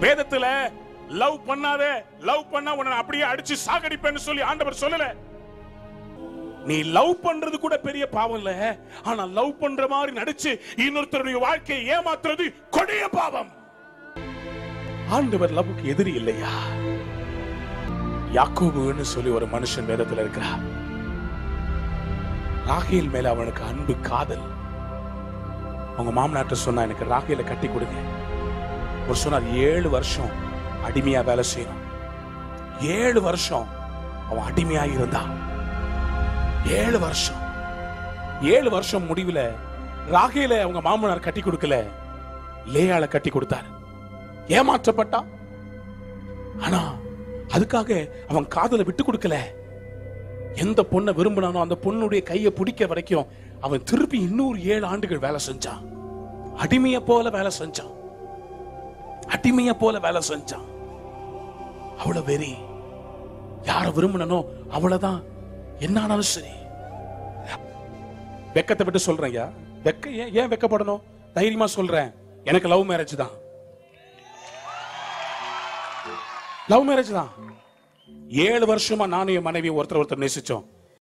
வேதத்துல லவ் பண்ணாத லவ் பண்ணா உன்னை அப்படியே அடிச்சு சாகடிப்பேன்னு சொல்லி ஆண்டவர் சொல்லல. நீ லவ் பண்றது கூட பெரிய பாவம் இல்ல. ஆனா லவ் பண்ற மாதிரி நடிச்சு இன்னொருத்தருடைய வாழ்க்கையை ஏமாத்துறது கொடிய பாவம். ஆண்டவர் லவ்வுக்கு எதிரி இல்லையா? யாக்கோபுன்னு சொல்லி ஒரு மனுஷன் வேதத்துல இருக்கிறார் ராகேல் மேல அவனுக்கு அன்பு காதல். அவங்க மாமனாட்ட சொன்னா எனக்கு ராகேல கட்டி கொடுங்க. அவர் சொன்னார் ஏழு வருஷம் அடிமையா வேலை செய்யணும். ஏழு வருஷம் அவன் அடிமையா இருந்தான் ஏழு வருஷம். ஏழு வருஷம் முடிவுல ராகையில அவங்க மாமனார் கட்டி கொடுக்கல. லேயால கட்டி கொடுத்தார். ஏமாற்றப்பட்டான் ஆனா அதுக்காக அவன் காதலை விட்டு கொடுக்கல. எந்த பொண்ணை விரும்பினானோ அந்த பொண்ணுடைய கையை பிடிக்க வரைக்கும் அவன் திருப்பி இன்னொரு ஏழு ஆண்டுகள் வேலை செஞ்சான். அடிமையை போல வேலை செஞ்சான். அடிமைய போல வேலை செஞ்சான். அவ்வளவு வெறி. யார விரும்பினனோ அவ்வளவுதான் என்ன ஆனாலும் சரி. வெக்கத்தை விட்டு சொல்றேன் ஐயா. வெக்க ஏன் ஏன் வெக்கப்படணும்? தைரியமா சொல்றேன். எனக்கு லவ் மேரேஜ் தான். லவ் மேரேஜ் தான். ஏழு வருஷமா நானும் என் மனைவி ஒருத்தர் ஒருத்தர் நேசிச்சோம்.